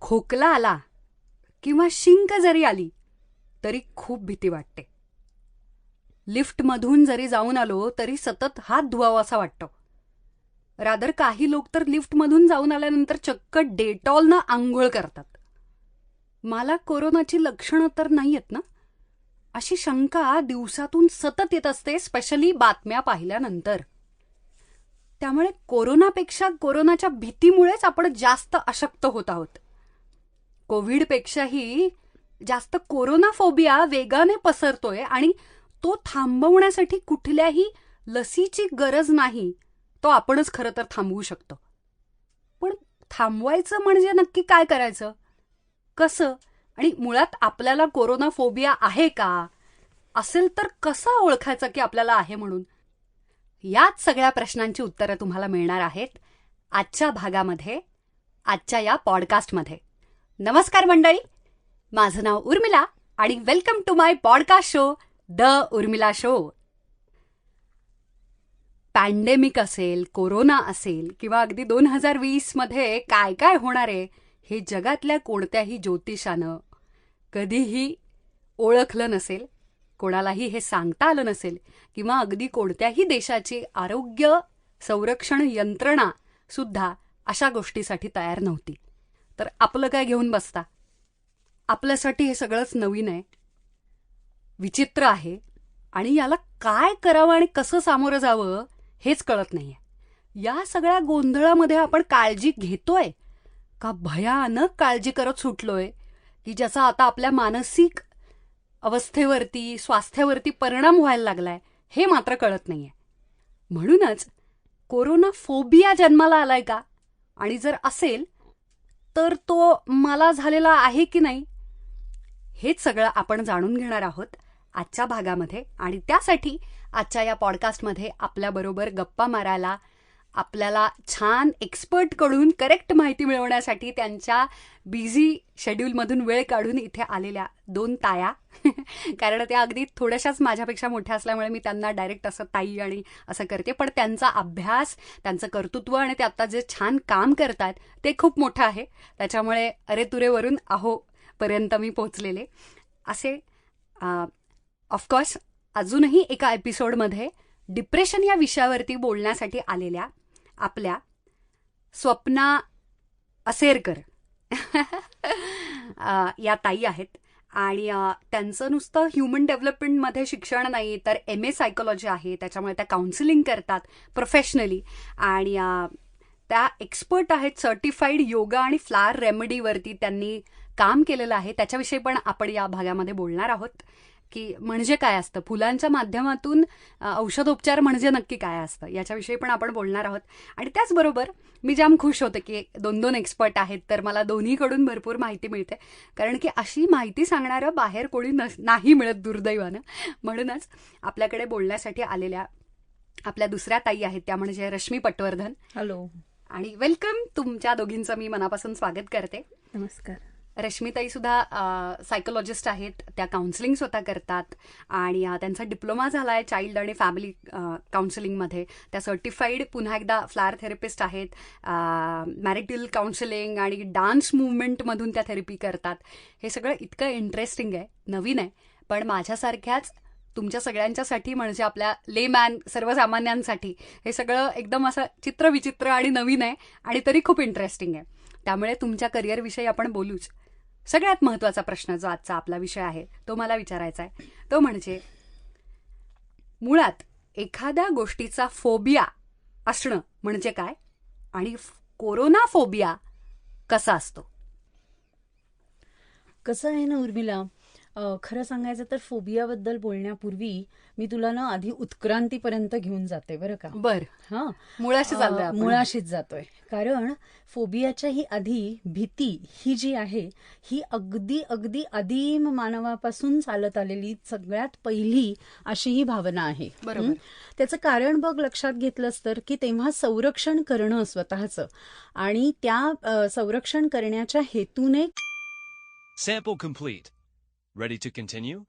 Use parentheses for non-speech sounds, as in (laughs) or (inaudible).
खोकला आला किंवा शिंक जरी आली तरी खूप भीती वाटते. लिफ्टमधून जरी जाऊन आलो तरी सतत हात धुवावासा वाटतो. रादर काही लोक तर लिफ्टमधून जाऊन आल्यानंतर चक्क डेटॉलनं आंघोळ करतात. मला कोरोनाची लक्षणं तर नाही आहेत ना? अशी शंका दिवसातून सतत येत असते स्पेशली बातम्या पाहिल्यानंतर. त्यामुळे कोरोनापेक्षा कोरोनाच्या भीतीमुळेच आपण जास्त अशक्त होत आहोत. कोविडपेक्षाही जास्त कोरोना फोबिया वेगाने पसरतोय आणि तो थांबवण्यासाठी कुठल्याही लसीची गरज नाही तो आपणच खरं तर थांबवू शकतो. पण थांबवायचं म्हणजे नक्की काय करायचं? कसं? आणि मुळात आपल्याला कोरोना फोबिया आहे का? असेल तर कसा ओळखायचा की आपल्याला आहे म्हणून? याच सगळ्या प्रश्नांची उत्तरं तुम्हाला मिळणार आहेत आजच्या भागामध्ये आजच्या या पॉडकास्टमध्ये. नमस्कार मंडळी माझं नाव उर्मिला आणि welcome to my podcast show the Urmila show. Pandemic असेल कोरोना असेल किंवा अगदी दोन हजार वीसमध्ये काय काय होणार आहे हे जगातल्या कोणत्याही ज्योतिषानं कधीही ओळखलं नसेल. कोणालाही हे सांगता आलं नसेल किंवा अगदी कोणत्याही देशाची आरोग्य संरक्षण यंत्रणा सुद्धा अशा गोष्टीसाठी तयार नव्हती. तर आपलं काय घेऊन बसता? आपल्यासाठी हे सगळंच नवीन आहे. विचित्र आहे. आणि याला काय करावं आणि कसं सामोरं जावं हेच कळत नाहीये. या सगळ्या गोंधळामध्ये आपण काळजी घेतोय? का भयानक काळजी करत सुटलोय? की ज्याचा आता आपल्या मानसिक अवस्थेवरती स्वास्थ्यावरती परिणाम व्हायला लागलाय हे मात्र कळत नाहीये. म्हणूनच कोरोना फोबिया जन्माला आलाय का? आणि जर असेल तर तो मला झालेला आहे की नाही? हेच सगळं आपण जाणून घेणार आहोत आजच्या भागामध्ये. आणि त्यासाठी आजच्या या पॉडकास्टमध्ये आपल्याबरोबर गप्पा मारायला आपल्याला छान एक्सपर्टकडून करेक्ट माहिती मिळवण्यासाठी त्यांच्या बिझी शेड्यूलमधून वेळ काढून इथे आलेल्या दोन ताया. (laughs) कारण त्या अगदी थोड्याशाच माझ्यापेक्षा मोठ्या असल्यामुळे मी त्यांना डायरेक्ट असं ताई आणि असं करते. पण त्यांचा अभ्यास त्यांचं कर्तृत्व आणि ते आत्ता जे छान काम करतात ते खूप मोठं आहे. त्याच्यामुळे अरे तुरेवरून अहो पर्यंत मी पोहोचलेले. असे ऑफकोर्स अजूनही एका एपिसोडमध्ये डिप्रेशन या विषयावरती बोलण्यासाठी आलेल्या आपल्या स्वप्ना असेरकर या ताई आहेत. आणि त्यांचं नुसतं ह्युमन डेव्हलपमेंटमध्ये शिक्षण नाही तर एम ए सायकोलॉजी आहे. त्याच्यामुळे त्या काउन्सिलिंग करतात प्रोफेशनली आणि त्या एक्सपर्ट आहेत सर्टिफाईड योगा आणि फ्लार रेमेडीवरती त्यांनी काम केलेलं आहे. त्याच्याविषयी पण आपण या भागामध्ये बोलणार आहोत. की म्हणजे काय असतं? फुलांच्या माध्यमातून औषधोपचार म्हणजे नक्की काय असतं? याच्याविषयी पण आपण बोलणार आहोत. आणि त्याचबरोबर मी जाम खुश होते की दोन दोन एक्सपर्ट आहेत तर मला दोन्हीकडून भरपूर माहिती मिळते. कारण की अशी माहिती सांगणारं बाहेर कोणी नाही मिळत दुर्दैवानं. म्हणूनच आपल्याकडे बोलण्यासाठी आलेल्या आपल्या दुसऱ्या ताई आहेत त्या म्हणजे रश्मी पटवर्धन. हॅलो आणि वेलकम तुमच्या दोघींचं मी मनापासून स्वागत करते. नमस्कार. रश्मिताई सुद्धा सायकोलॉजिस्ट आहेत. त्या काउन्सिलिंग स्वतः करतात. आणि त्यांचा डिप्लोमा झाला आहे चाइल्ड आणि फॅमिली काउन्सिलिंगमध्ये त्या सर्टिफाईड पुन्हा एकदा फ्लार थेरपिस्ट आहेत. मॅरिटल काउन्सिलिंग आणि डान्स मुवमेंटमधून त्या थेरपी करतात. हे सगळं इतकं इंटरेस्टिंग आहे. नवीन आहे. पण माझ्यासारख्याच तुमच्या सगळ्यांच्यासाठी म्हणजे आपल्या ले मॅन सर्वसामान्यांसाठी हे सगळं एकदम असं चित्रविचित्र आणि नवीन आहे आणि तरी खूप इंटरेस्टिंग आहे. त्यामुळे तुमच्या करिअरविषयी आपण बोलूच. सगळ्यात महत्त्वाचा प्रश्न जो आजचा आपला विषय आहे तो मला विचारायचा आहे. तो म्हणजे मुळात एखाद्या गोष्टीचा फोबिया असणं म्हणजे काय? आणि कोरोना फोबिया कसा असतो? कसं आहे ना उर्मिला? खरं सांगायचं तर फोबियाबद्दल बोलण्यापूर्वी मी तुला ना आधी उत्क्रांतीपर्यंत घेऊन जाते बरं का? बर. हा. मुळाशी चाललोय मुळाशीच जातोय. कारण फोबियाच्या ही आधी भीती ही जी आहे ही अगदी अगदी आदिम मानवापासून चालत आलेली सगळ्यात पहिली अशी ही भावना आहे. त्याचं कारण बघ लक्षात घेतलंस तर की तेव्हा संरक्षण करणं स्वतःचं आणि त्या संरक्षण करण्याच्या हेतूने Sample complete. Ready to continue?